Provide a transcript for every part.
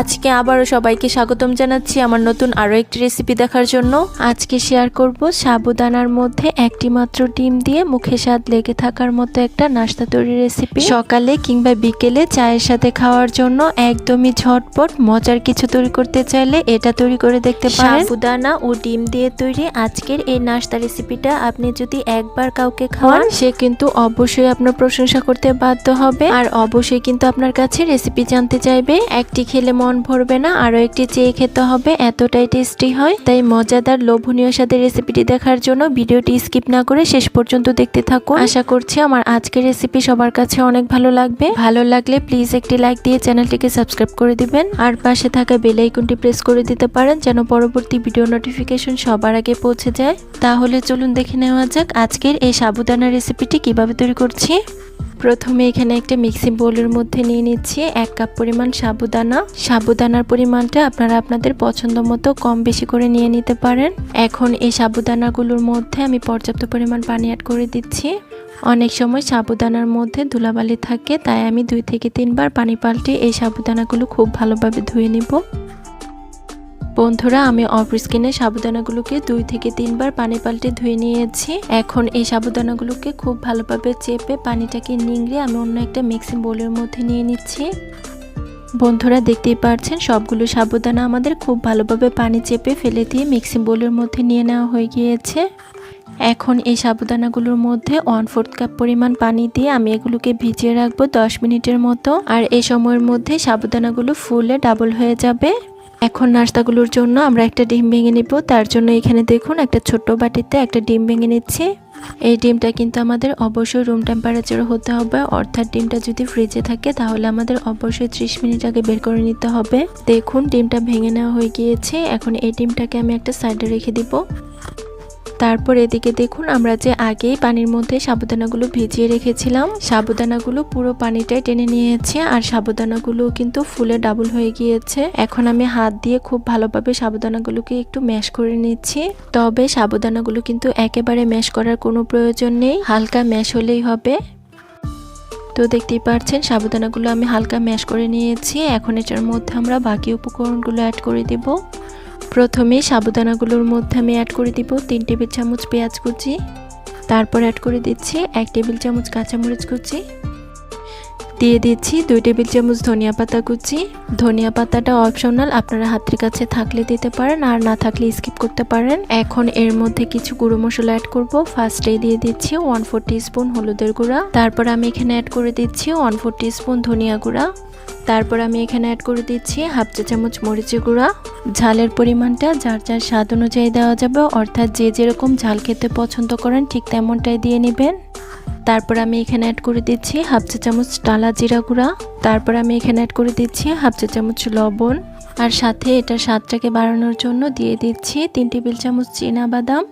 আজকে আবারও সবাইকে স্বাগতম জানাচ্ছি আমার নতুন আরও একটি রেসিপি দেখার জন্য। আজকে শেয়ার করব সাবুদানার মধ্যে একটি মাত্র ডিম দিয়ে মুখে স্বাদ লেগে থাকার মতো একটা নাস্তা তৈরি রেসিপি সকালে কিংবা বিকেলে চায়ের সাথে খাওয়ার জন্য একদমই ঝটপট মজার কিছু তৈরি করতে চাইলে এটা তৈরি করে দেখতে পারেন। সাবুদানা ও ডিম দিয়ে তৈরি আজকের এই নাস্তা রেসিপিটা আপনি যদি একবার কাউকে খাওয়ান সে কিন্তু অবশ্যই আপনার প্রশংসা করতে বাধ্য হবে। আর অবশ্যই কিন্তু আপনার কাছে রেসিপি জানতে চাইবে। একটি খেলে মন ভরবে না, আরও একটি চেয়ে খেতে হবে, এতটাই টেস্টি হয়। তাই মজাদার, লোভনীয় সাথে রেসিপিটি দেখার জন্য ভিডিওটি স্কিপ না করে শেষ পর্যন্ত দেখতে থাকুন। আশা করছি আমার আজকের রেসিপি সবার কাছে অনেক ভালো লাগবে। ভালো লাগলে প্লিজ একটি লাইক দিয়ে চ্যানেলটিকে সাবস্ক্রাইব করে দিবেন। আর পাশে থাকা বেল প্রেস করে দিতে পারেন, যেন পরবর্তী ভিডিও নোটিফিকেশন সবার আগে পৌঁছে যায়। তাহলে চলুন দেখে নেওয়া যাক আজকের এই সাবুদানা রেসিপিটি কীভাবে তৈরি করছি। প্রথমে এখানে একটা মিক্সিং বোলের মধ্যে নিয়ে নিচ্ছি। এক কাপ পরিমাণ সাবুদানা। সাবুদানার পরিমাণটা আপনারা আপনাদের পছন্দ মতো কম বেশি করে নিয়ে নিতে পারেন। এখন এই সাবুদানাগুলোর মধ্যে আমি পর্যাপ্ত পরিমাণ পানি অ্যাড করে দিচ্ছি। অনেক সময় সাবুদানার মধ্যে ধুলাবালি থাকে, তাই আমি দুই থেকে তিনবার পানি পাল্টে এই সাবুদানাগুলো খুব ভালোভাবে ধুয়ে নিব। বন্ধুরা, আমি অফ স্কিনে সাবুদানাগুলোকে দুই থেকে তিনবার পানি পাল্টে ধুয়ে নিয়েছি। এখন এই সাবুদানাগুলোকে খুব ভালোভাবে চেপে পানিটাকে নিংড়ে আমি অন্য একটা মিক্সিং বোলের মধ্যে নিয়ে নিচ্ছি। বন্ধুরা, দেখতেই পাচ্ছেন সবগুলো সাবুদানা আমাদের খুব ভালোভাবে পানি চেপে ফেলে দিয়ে মিক্সিং বোলের মধ্যে নিয়ে নেওয়া হয়ে গিয়েছে। এখন এই সাবুদানাগুলোর মধ্যে ওয়ান ফোর্থ কাপ পরিমাণ পানি দিয়ে আমি এগুলোকে ভিজিয়ে রাখব দশ মিনিটের মতো। আর এই সময়ের মধ্যে সাবুদানাগুলো ফুলে ডাবল হয়ে যাবে। এখন নাস্তাগুলোর জন্য আমরা একটা ডিম ভেঙে নেব। তার জন্য এখানে দেখুন একটা ছোট্ট বাটিতে একটা ডিম ভেঙে নিচ্ছি। এই ডিমটা কিন্তু আমাদের অবশ্যই রুম টেম্পারেচারে হতে হবে। অর্থাৎ ডিমটা যদি ফ্রিজে থাকে তাহলে আমাদের অবশ্যই ত্রিশ মিনিট আগে বের করে নিতে হবে। দেখুন ডিমটা ভেঙে নেওয়া হয়ে গিয়েছে। এখন এই ডিমটাকে আমি একটা সাইডে রেখে দিব। তারপর এদিকে দেখুন, আমরা যে আগেই পানির মধ্যে সাবুদানাগুলো ভিজিয়ে রেখেছিলাম সাবুদানাগুলো পুরো পানিটাই টেনে নিয়েছে আর সাবুদানাগুলো কিন্তু ফুলে ডাবল হয়ে গিয়েছে। এখন আমি হাত দিয়ে খুব ভালোভাবে সাবুদানাগুলোকে একটু ম্যাশ করে নিচ্ছি। তবে সাবুদানাগুলো কিন্তু একেবারে ম্যাশ করার কোনো প্রয়োজন নেই, হালকা ম্যাশ হলেই হবে। তো দেখতেই পাচ্ছেন সাবুদানাগুলো আমি হালকা ম্যাশ করে নিয়েছি। এখন এটার মধ্যে আমরা বাকি উপকরণগুলো অ্যাড করে দেব। প্রথমে সাবুদানাগুলোর মধ্যে আমি অ্যাড করে দিব তিন টেবিল চামচ পেঁয়াজ কুচি। তারপর অ্যাড করে দিচ্ছি এক টেবিল চামচ কাঁচামরিচ কুচি। দিয়ে দিচ্ছি দুই টেবিল চামচ ধনিয়া পাতা কুচি। ধনিয়া পাতাটা অপশনাল আপনারা হাতের কাছে থাকলে দিতে পারেন আর না থাকলে স্কিপ করতে পারেন। এখন এর মধ্যে কিছু গুঁড়ো মশলা অ্যাড করব। ফার্স্টে দিয়ে দিচ্ছি ওয়ান ফোর স্পুন হলুদের গুঁড়া। তারপর আমি এখানে অ্যাড করে দিচ্ছি ওয়ান ফোর স্পুন ধনিয়া গুঁড়া। তারপর আমি এখানে অ্যাড করে দিচ্ছি হাফ চা চামচ মরিচের গুঁড়া। ঝালের পরিমাণটা যার যার স্বাদ অনুযায়ী দেওয়া যাবে, অর্থাৎ যে যেরকম ঝাল খেতে পছন্দ করেন ঠিক তেমনটাই দিয়ে নেবেন। তারপর আমি এখানে অ্যাড করে দিচ্ছি হাফ চা চামচ টালা জিরা গুঁড়া। তারপর আমি এখানে অ্যাড করে দিচ্ছি হাফ চা চামচ লবণ। আর সাথে এটার স্বাদটাকে বাড়ানোর জন্য দিয়ে দিচ্ছি তিন টেবিল চামচ চীনা বাদাম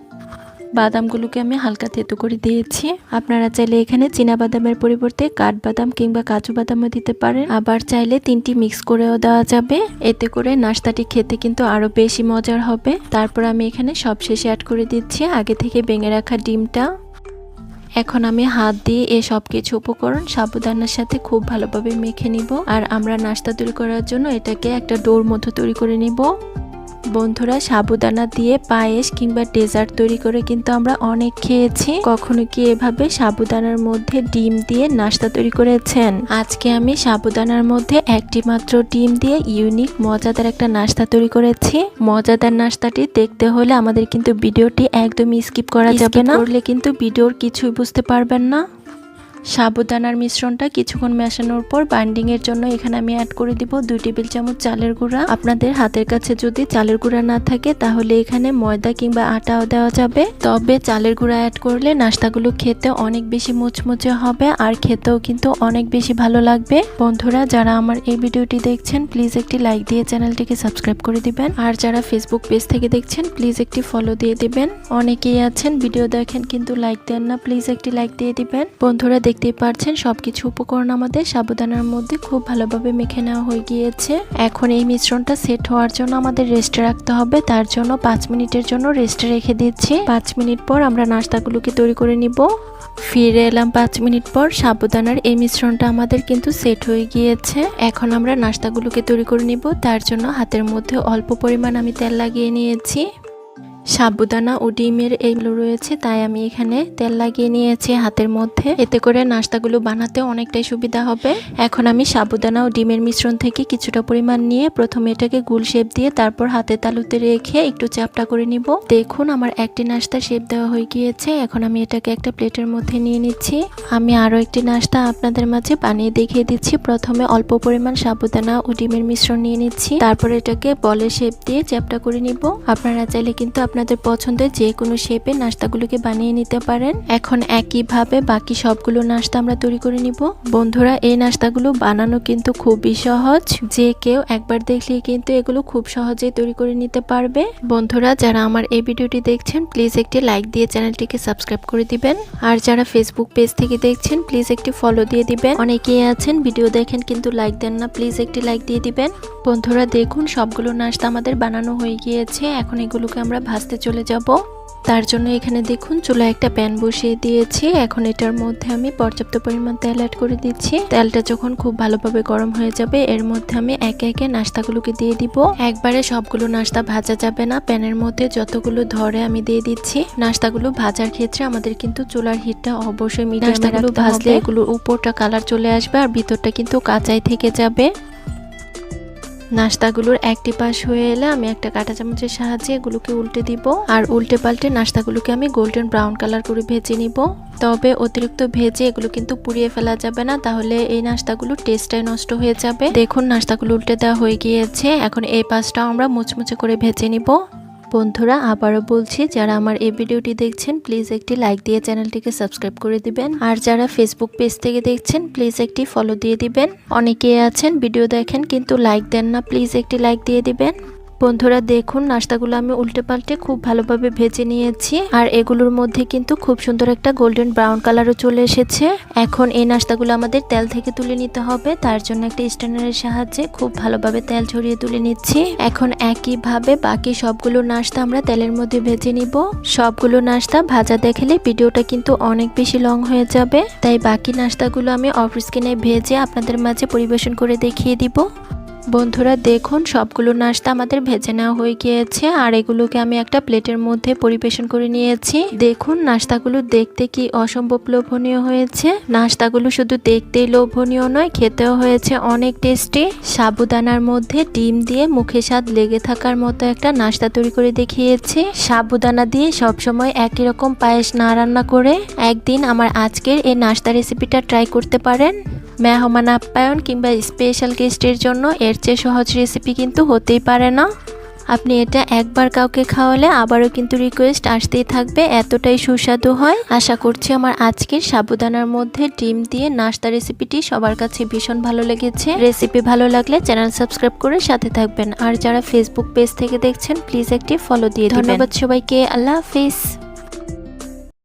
বাদামগুলোকে আমি হালকা থেতো করে দিয়েছি। আপনারা চাইলে এখানে চীনা বাদামের পরিবর্তে কাঠবাদাম কিংবা কাজু বাদামও দিতে পারেন। আবার চাইলে তিনটি মিক্স করেও দেওয়া যাবে। এতে করে নাস্তাটি খেতে কিন্তু আরও বেশি মজার হবে। তারপর আমি এখানে সবশেষে অ্যাড করে দিচ্ছি আগে থেকে ভেঙে রাখা ডিমটা। এখন আমি হাত দিয়ে এই সব কিছু উপকরণ সাবুদানার সাথে খুব ভালোভাবে মেখে নিব। আর আমরা নাস্তা তৈরি করার জন্য এটাকে একটা ডোর মতো তৈরি করে নিব। বন্ধুরা সাবুদানা দিয়ে পায়েস কিংবা ডেজার্ট তৈরি করে কিন্তু আমরা অনেক খেয়েছি। কখনো কি এভাবে সাবুদানার মধ্যে ডিম দিয়ে নাস্তা তৈরি করেছেন? আজকে আমি সাবুদানার মধ্যে একটি মাত্র ডিম দিয়ে ইউনিক মজাদার একটা নাস্তা তৈরি করেছি। মজাদার নাস্তাটি দেখতে হলে আমাদের কিন্তু ভিডিওটি একদমই স্কিপ করা যাবে না। করলে কিন্তু ভিডিওর কিছুই বুঝতে পারবেন না। সাবুদানার মিশ্রণটা কিছুক্ষণ মেশানোর পর বাইন্ডিং এর জন্য এখানে আমি অ্যাড করে দিব দুই টেবিল চামচ চালের গুঁড়া। আপনাদের হাতের কাছে যদি চালের গুঁড়া না থাকে, তাহলে এখানে ময়দা কিংবা আটাও দেওয়া যাবে। তবে চালের গুঁড়া অ্যাড করলে নাস্তাগুলো খেতে অনেক বেশি মুচমুচে হবে আর খেতেও কিন্তু অনেক বেশি ভালো লাগবে। বন্ধুরা, যারা আমার এই ভিডিওটি দেখছেন প্লিজ একটি লাইক দিয়ে চ্যানেলটিকে সাবস্ক্রাইব করে দিবেন। আর যারা ফেসবুক পেজ থেকে দেখছেন প্লিজ একটি ফলো দিয়ে দিবেন। অনেকেই আছেন ভিডিও দেখেন, কিন্তু লাইক দেন না প্লিজ একটি লাইক দিয়ে দিবেন। বন্ধুরা দেখতেই পাচ্ছেন সবকিছু উপকরণ আমাদের সাবুদানার মধ্যে খুব ভালোভাবে মেখে নেওয়া হয়ে গিয়েছে। এখন এই মিশ্রণটা সেট হওয়ার জন্য আমাদের রেস্টে রাখতে হবে। তার জন্য পাঁচ মিনিটের জন্য রেস্টে রেখে দিচ্ছি। পাঁচ মিনিট পর আমরা নাস্তাগুলোকে তৈরি করে নিব। ফিরে এলাম পাঁচ মিনিট পর। সাবুদানার এই মিশ্রণটা আমাদের কিন্তু সেট হয়ে গিয়েছে। এখন আমরা নাস্তাগুলোকে তৈরি করে নিব। তার জন্য হাতের মধ্যে অল্প পরিমাণ আমি তেল লাগিয়ে নিয়েছি। সাবুদানা ও ডিমের এইগুলো রয়েছে, তাই আমি এখানে তেল লাগিয়ে নিয়েছি হাতের মধ্যে। এতে করে নাস্তাগুলো বানাতে অনেকটাই সুবিধা হবে। এখন আমি সাবুদানা ও ডিমের মিশ্রণ থেকে কিছুটা পরিমাণ নিয়ে প্রথমে এটাকে গুল শেপ দিয়ে তারপর হাতে তালুতে রেখে একটু চাপটা করে নিব। দেখুন, আমার একটি নাস্তা শেপ দেওয়া হয়ে গিয়েছে। এখন আমি এটাকে একটা প্লেটের মধ্যে নিয়ে নিচ্ছি। আমি আরও একটি নাস্তা আপনাদের মাঝে বানিয়ে দেখিয়ে দিচ্ছি। প্রথমে অল্প পরিমাণ সাবুদানা ও ডিমের মিশ্রণ নিয়ে নিচ্ছি। তারপর এটাকে বলের শেপ দিয়ে চ্যাপটা করে নিব। আপনারা চাইলে কিন্তু আপনাদের পছন্দের যে কোনো শেপে নাস্তাগুলোকে বানিয়ে নিতে পারেন। এখন একইভাবে বাকি সবগুলো নাস্তা আমরা তৈরি করে নিব। বন্ধুরা, এই নাস্তাগুলো বানানো কিন্তু খুবই সহজ। যে কেউ একবার দেখলে কিন্তু এগুলো খুব সহজেই তৈরি করে নিতে পারবে। বন্ধুরা, যারা আমার এই ভিডিওটি দেখছেন প্লিজ একটি লাইক দিয়ে চ্যানেলটিকে সাবস্ক্রাইব করে দিবেন। আর যারা ফেসবুক পেজ থেকে দেখছেন প্লিজ একটি ফলো দিয়ে দিবেন। অনেকেই আছেন ভিডিও দেখেন কিন্তু লাইক দেন না প্লিজ একটি লাইক দিয়ে দিবেন। বন্ধুরা, দেখুন, সবগুলো নাস্তা আমাদের বানানো হয়ে গিয়েছে। এখন এগুলোকে আমরা ভাজতে চলে যাব। তার জন্য এখানে দেখুন চুলা একটা প্যান বসিয়ে দিয়েছি। এখন এটার মধ্যে আমি পর্যাপ্ত পরিমাণ তেল অ্যাড করে দিচ্ছি। তেলটা যখন খুব ভালোভাবে গরম হয়ে যাবে এর মধ্যে আমি একে একে নাস্তাগুলোকে দিয়ে দিব। একবারে সবগুলো নাস্তা ভাজা যাবে না। প্যানের মধ্যে যতগুলো ধরে আমি দিয়ে দিচ্ছি নাস্তাগুলো ভাজার ক্ষেত্রে আমাদের কিন্তু চুলার হিটটা অবশ্যই মিডিয়ামে রাখতে ভাজলে হবে। এগুলোর উপরটা কালার চলে আসবে আর ভিতরটা কিন্তু কাঁচাই থেকে যাবে। নাস্তাগুলোর একটি পাশ হয়ে এলে আমি একটা কাঁটা চামচের সাহায্যে এগুলোকে উল্টে দিব। আর উল্টে পাল্টে নাস্তাগুলোকে আমি গোল্ডেন ব্রাউন কালার করে ভেজে নিব। তবে অতিরিক্ত ভেজে এগুলো কিন্তু পুড়িয়ে ফেলা যাবে না, তাহলে এই নাস্তাগুলো টেস্টটাই নষ্ট হয়ে যাবে। দেখুন, নাস্তাগুলো উল্টে দেওয়া হয়ে গিয়েছে। এখন এই পাশটাও আমরা মুচমুচে করে ভেজে নিব। বন্ধুরা আবারও বলছি, যারা আমার এই ভিডিওটি দেখছেন প্লিজ একটি লাইক দিয়ে চ্যানেলটিকে সাবস্ক্রাইব করে দিবেন। আর যারা ফেসবুক পেজ থেকে দেখছেন প্লিজ একটি ফলো দিয়ে দিবেন। অনেকেই আছেন ভিডিও দেখেন, কিন্তু লাইক দেন না প্লিজ একটি লাইক দিয়ে দিবেন। বন্ধুরা দেখুন, নাস্তাগুলো আমি উল্টে পাল্টে খুব ভালোভাবে ভেজে নিয়েছি। আর এগুলোর মধ্যে কিন্তু খুব সুন্দর একটা গোল্ডেন ব্রাউন কালারও চলে এসেছে। এখন এই নাস্তাগুলো আমাদের তেল থেকে তুলে নিতে হবে। তার জন্য একটা স্ট্যান্ডারের সাহায্যে খুব ভালোভাবে তেল ছড়িয়ে তুলে নিচ্ছি। এখন একইভাবে বাকি সবগুলো নাস্তা আমরা তেলের মধ্যে ভেজে নিব। সবগুলো নাস্তা ভাজা দেখালে ভিডিওটা কিন্তু অনেক বেশি লং হয়ে যাবে। তাই বাকি নাস্তাগুলো আমি অফ স্ক্রিনে ভেজে আপনাদের মাঝে পরিবেশন করে দেখিয়ে দিব। বন্ধুরা, দেখুন, সবগুলো নাস্তা আমাদের ভেজে নেওয়া হয়ে গিয়েছে, আর এগুলোকে আমি একটা প্লেটের মধ্যে পরিবেশন করে নিয়েছি। দেখুন, নাস্তাগুলো দেখতে কি অসম্ভব লোভনীয় হয়েছে। নাস্তাগুলো শুধু দেখতেই লোভনীয় নয়, খেতেও হয়েছে অনেক টেস্টি। সাবুদানার মধ্যে ডিম দিয়ে মুখে স্বাদ লেগে থাকার মতো একটা নাস্তা তৈরি করে দেখিয়েছি। সাবুদানা দিয়ে সবসময় একই রকম পায়েস না রান্না করে একদিন আমার আজকের এই নাস্তা রেসিপিটা ট্রাই করতে পারেন। মেহমান আপ্যায়ন কিংবা স্পেশাল গেস্টের জন্য এর চেয়ে সহজ রেসিপি কিন্তু হতেই পারে না। আপনি এটা একবার কাউকে খাওয়ালে আবারও কিন্তু রিকোয়েস্ট আসতেই থাকবে, এতটাই সুস্বাদু হয়। আশা করছি আমার আজকের সাবুদানার মধ্যে ডিম দিয়ে নাস্তা রেসিপিটি সবার কাছে ভীষণ ভালো লেগেছে। রেসিপি ভালো লাগলে চ্যানেল সাবস্ক্রাইব করে সাথে থাকবেন। আর যারা ফেসবুক পেজ থেকে দেখছেন প্লিজ একটি ফলো দিয়ে ধন্যবাদ সবাইকে, আল্লাহ হাফিজ।